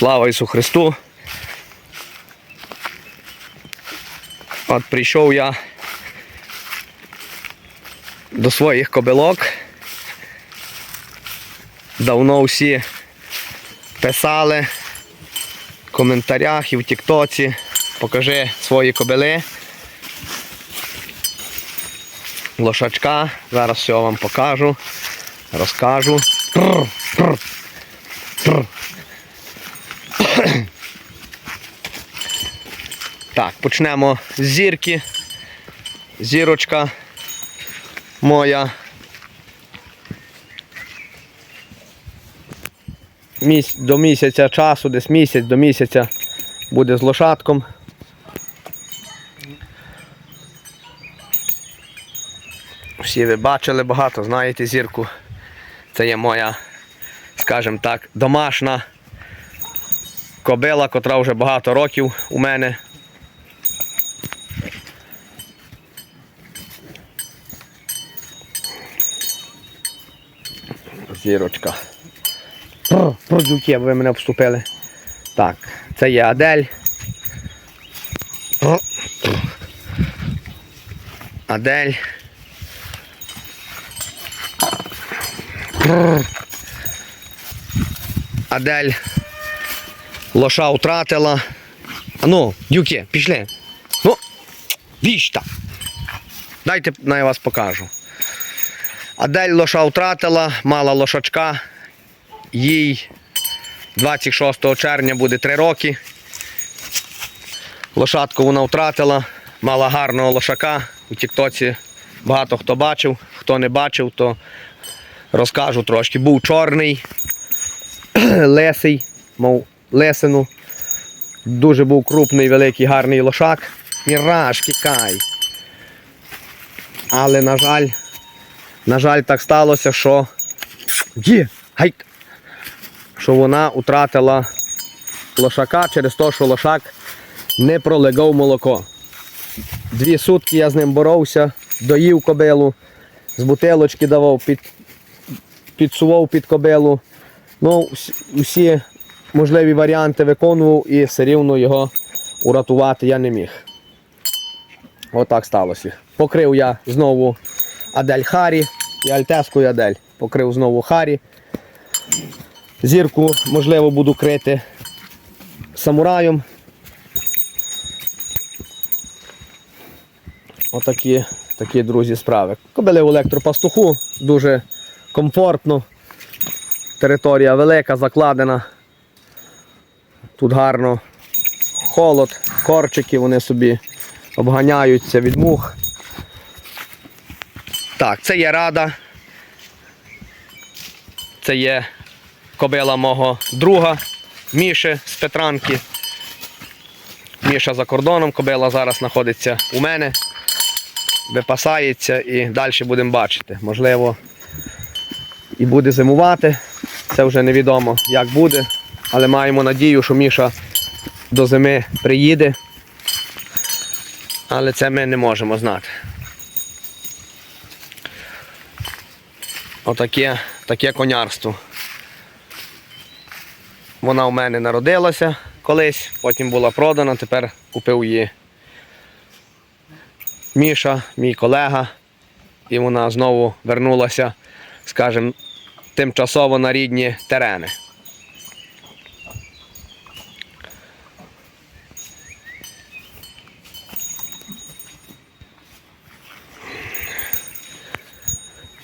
Слава Ісу Христу. От прийшов я до своїх кобилок. Давно всі писали в коментарях і в Тіктоці. Покажи свої кобили. Лошачка. Зараз все вам покажу. Розкажу. Прр, прр, прр. Так, почнемо з зірки. Зірочка моя. Міс... До місяця часу, десь місяць до місяця буде з лошадком. Всі ви бачили багато, знаєте зірку. Це є моя, скажімо так, домашня кобила, котра вже багато років у мене. Зірочка. Продюки, ви мене вступили. Так, це є Адель. Адель. Адель. Лоша втратила. А ну, дюки, пішли. Ну, віжта. Дайте я вас покажу. Адель лоша втратила, мала лошачка. Їй 26 червня буде 3 роки. Лошадку вона втратила, мала гарного лошака. У Тіктоці багато хто бачив. Хто не бачив, то розкажу трошки. Був чорний, лесий, мов лесину. Дуже був крупний, великий, гарний лошак. Міраж, кікай. Але, на жаль, на жаль, так сталося, що. Є! Гай! Що вона втратила лошака через те, що лошак не пролегав молоко. Дві сутки я з ним боровся, доїв кобилу, з бутилочки давав, під, підсував під кобилу. Ну, усі можливі варіанти виконував і все рівно його урятувати я не міг. Отак сталося. Покрив я знову Адель Харі і Альтеску і Адель. Покрив знову Харі. Зірку, можливо, буду крити самураєм. Отакі такі, друзі, справи. Кобили в електропастуху, дуже комфортно. Територія велика, закладена. Тут гарно холод, корчики, вони собі обганяються від мух. Так, це є рада. Це є кобила мого друга Міші з Петранки. Міша за кордоном, кобила зараз знаходиться у мене, випасається і далі будемо бачити. Можливо, і буде зимувати. Це вже невідомо, як буде, але маємо надію, що Міша до зими приїде. Але це ми не можемо знати. Отаке таке конярство. Вона у мене народилася колись, потім була продана, тепер купив її Міша, мій колега, і вона знову вернулася, скажімо, тимчасово на рідні терени.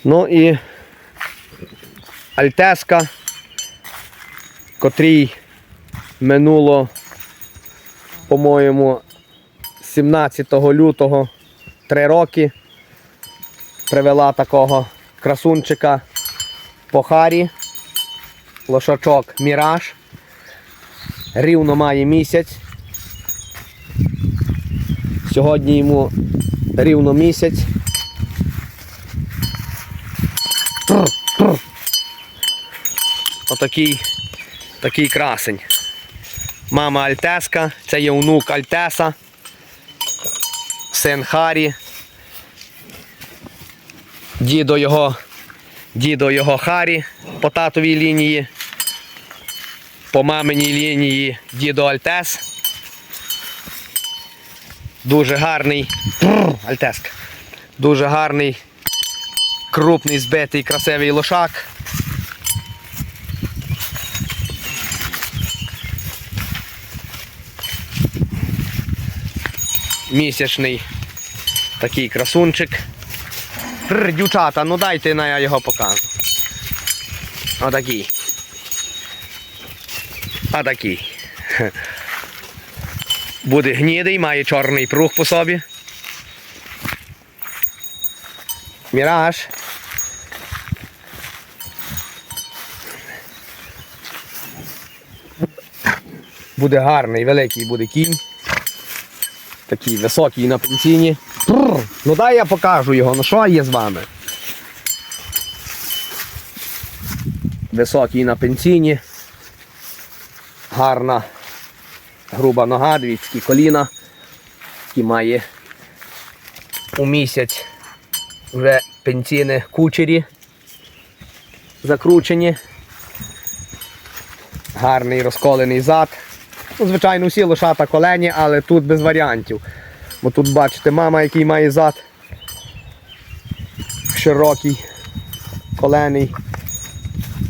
Ну і Альтеска, котрій минуло, по-моєму, 17 лютого 3 роки. Привела такого красунчика по харі. Лошачок Міраж. Рівно має місяць. Сьогодні йому рівно місяць. Отакий такий красень. Мама Альтеска, це є онук Альтеса, син Харі. Дідо його, дідо його Харі по татовій лінії. по маминій лінії дідо Альтес. Дуже гарний. Бррр, Альтеска. Дуже гарний, крупний, збитий, красивий лошак. Місячний такий красунчик. Бррр, дівчата, ну дайте на я його покажу. Отакий. Отакий. Буде гнідий, має чорний прух по собі. Міраж. Буде гарний, великий буде кінь. Такий високий на пенсіні. Пррр. Ну дай я покажу його, ну що є з вами? Високий на пенсіні. Гарна груба нога, дві коліна, які має у місяць вже пенсійні кучері закручені. Гарний розколений зад. Ну, звичайно, всі лошата колені, але тут без варіантів. Бо тут бачите, мама, який має зад. Широкий, колений.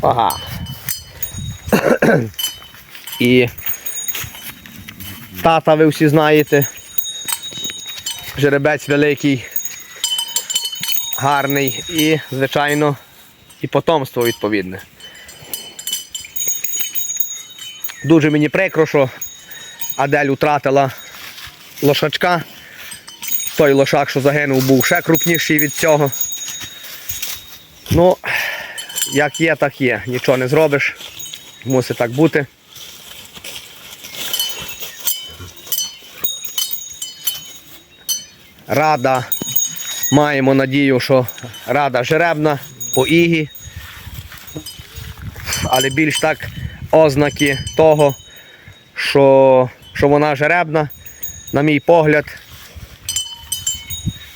Ага. І тата ви всі знаєте. Жеребець великий, гарний і, звичайно, і потомство відповідне. Дуже мені прикро, що Адель втратила лошачка. Той лошак, що загинув, був ще крупніший від цього. Ну, як є, так є. Нічого не зробиш. Мусить так бути. Рада. Маємо надію, що рада жеребна по ігі. Але більш так ознаки того, що, що вона жеребна, на мій погляд,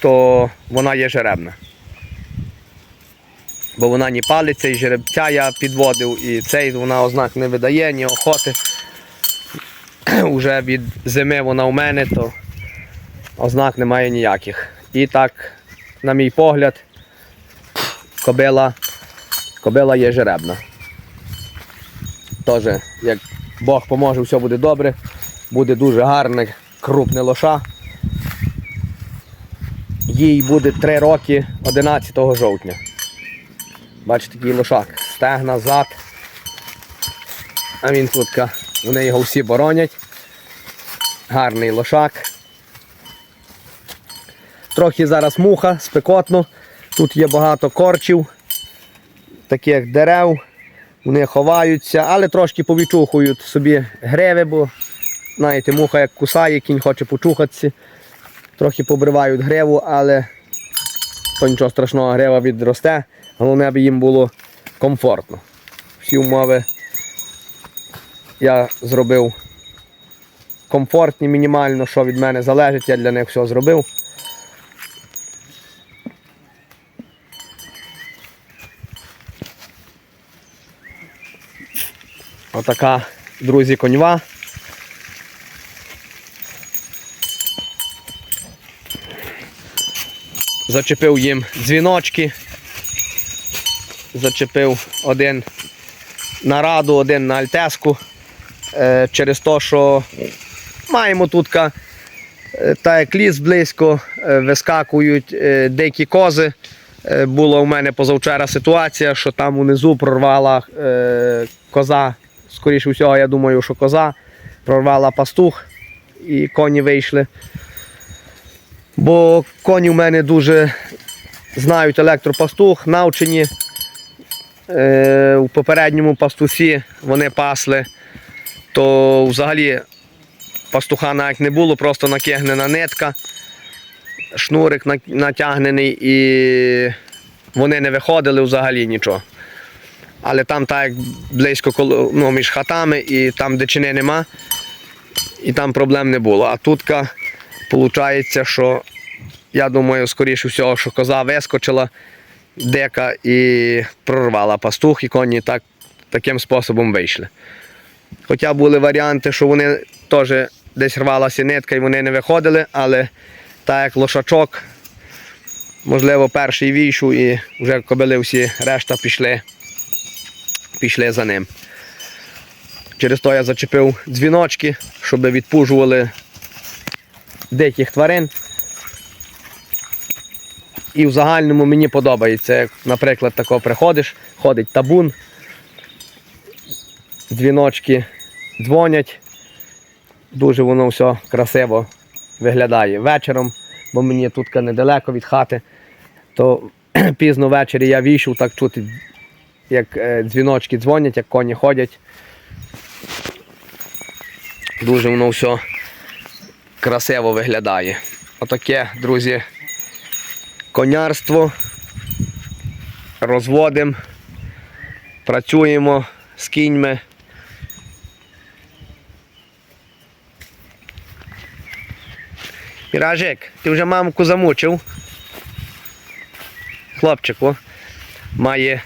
то вона є жеребна. Бо вона ні палиться, і жеребця я підводив, і цей вона ознак не видає, ні охоти. Уже від зими вона у мене, то ознак немає ніяких. І так, на мій погляд, кобила, кобила є жеребна. Теж, як Бог поможе, все буде добре. Буде дуже гарне, крупне лоша. Їй буде 3 роки 11 жовтня. Бачите, такий лошак. Стегна, зад. А він тут, вони його всі боронять. Гарний лошак. Трохи зараз муха, спекотно. Тут є багато корчів, таких дерев. Вони ховаються, але трошки повічухують собі гриви, бо знаєте, муха як кусає, кінь хоче почухатися. Трохи побривають гриву, але то нічого страшного, грива відросте. Головне, аби їм було комфортно. Всі умови я зробив комфортні, мінімально, що від мене залежить, я для них все зробив. Отака, друзі, коньва. Зачепив їм дзвіночки. Зачепив один на раду, один на альтеску. Е, через те, що маємо тут е, та як ліс близько, е, вискакують дикі кози. Була у мене позавчора ситуація, що там унизу прорвала коза. Скоріше всього, я думаю, що коза прорвала пастух і коні вийшли. Бо коні в мене дуже знають електропастух, навчені. Е, у попередньому пастусі вони пасли, то взагалі пастуха навіть не було, просто накигнена нитка, шнурик натягнений і вони не виходили взагалі нічого. Але там так як близько коло- ну, між хатами і там дичини нема, і там проблем не було. А тут виходить, що я думаю, скоріше всього, що коза вискочила дека і прорвала пастух, і коні так, таким способом вийшли. Хоча були варіанти, що вони теж десь рвалася нитка і вони не виходили, але так як лошачок, можливо, перший війшов і вже кобили всі решта пішли, пішли за ним. Через то я зачепив дзвіночки, щоб відпужували диких тварин. І в загальному мені подобається, як, наприклад, тако приходиш, ходить табун, дзвіночки дзвонять, дуже воно все красиво виглядає вечором, бо мені тут недалеко від хати, то пізно ввечері я війшов, так чути, як е, дзвіночки дзвонять, як коні ходять. Дуже воно все красиво виглядає. Отаке, друзі, конярство. Розводимо, працюємо з кіньми. Міражик, ти вже мамку замучив. Хлопчику має,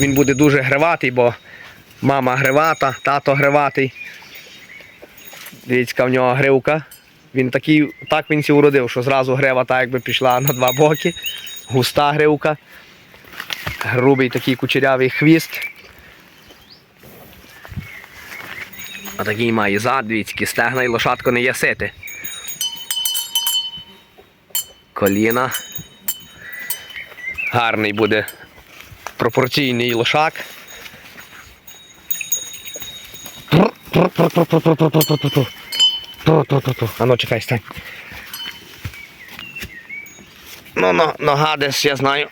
він буде дуже гриватий, бо мама гривата, тато гриватий. Дивіться, в нього гривка. Він такий, так він сі уродив, що зразу грива так якби пішла на два боки. Густа гривка. Грубий такий кучерявий хвіст. А такий має зад, дивіться, стегна і лошадко не є сити. Коліна. Гарний буде пропорційний лошак. А ну чекай, стань. Ну, но, нога десь, я знаю.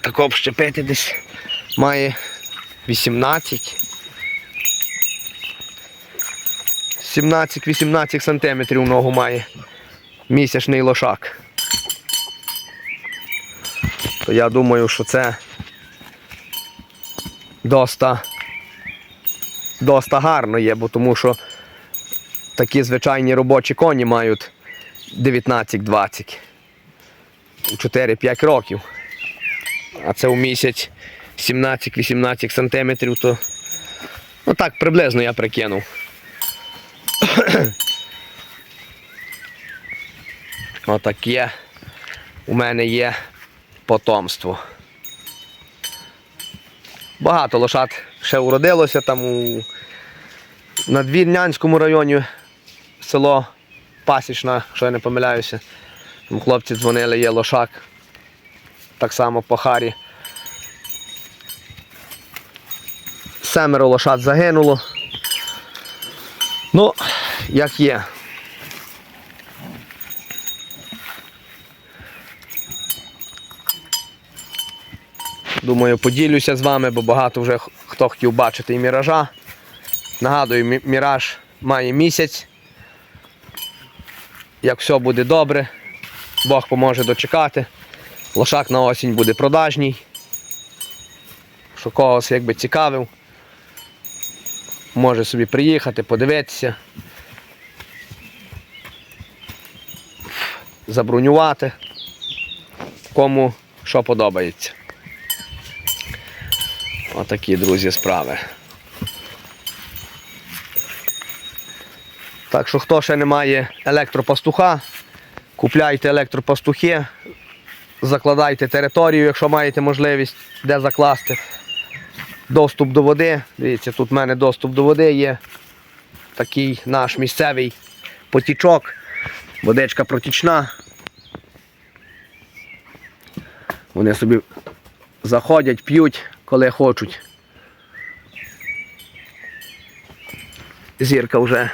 Так общепити десь має 18. 17-18 сантиметрів ногу має місячний лошак. То я думаю, що це доста, доста гарно є, бо тому що такі звичайні робочі коні мають 19-20. 4-5 років. А це у місяць 17-18 сантиметрів, то ну так приблизно я прикинув. Отаке у мене є потомство. Багато лошад ще уродилося там у Надвірнянському районі село Пасічна, що я не помиляюся. Там хлопці дзвонили, є лошак. Так само по Харі. Семеро лошад загинуло. Ну, як є. Думаю, поділюся з вами, бо багато вже хто хотів бачити і міража. Нагадую, міраж має місяць. Як все буде добре, Бог поможе дочекати. Лошак на осінь буде продажній. Що когось якби цікавив. Може собі приїхати, подивитися. Забронювати. Кому що подобається. Отакі, друзі, справи. Так що хто ще не має електропастуха, купляйте електропастухи, закладайте територію, якщо маєте можливість, де закласти. Доступ до води. Дивіться, тут в мене доступ до води є. Такий наш місцевий потічок. Водичка протічна. Вони собі заходять, п'ють, коли хочуть. Зірка вже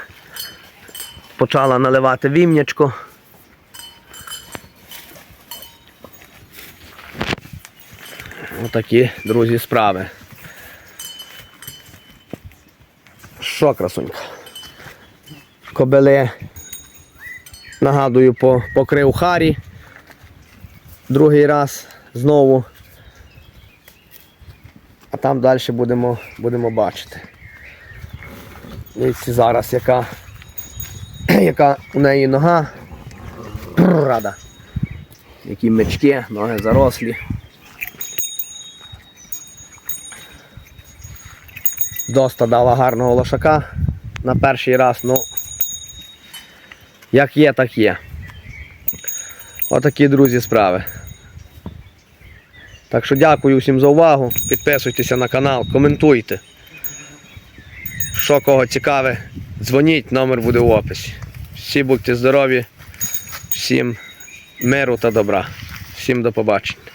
почала наливати вімнячко. Отакі, друзі, справи. Що, красунька? Кобили, нагадую, покрив Харі. Другий раз знову. Там далі будемо, будемо бачити. Дивіться зараз, яка, яка у неї нога. Рада. Які мечки, ноги зарослі. Доста дала гарного лошака на перший раз, ну як є, так є. Отакі, друзі, справи. Так що дякую всім за увагу. Підписуйтеся на канал, коментуйте. Що кого цікаве, дзвоніть, номер буде в описі. Всі будьте здорові, всім миру та добра. Всім до побачення.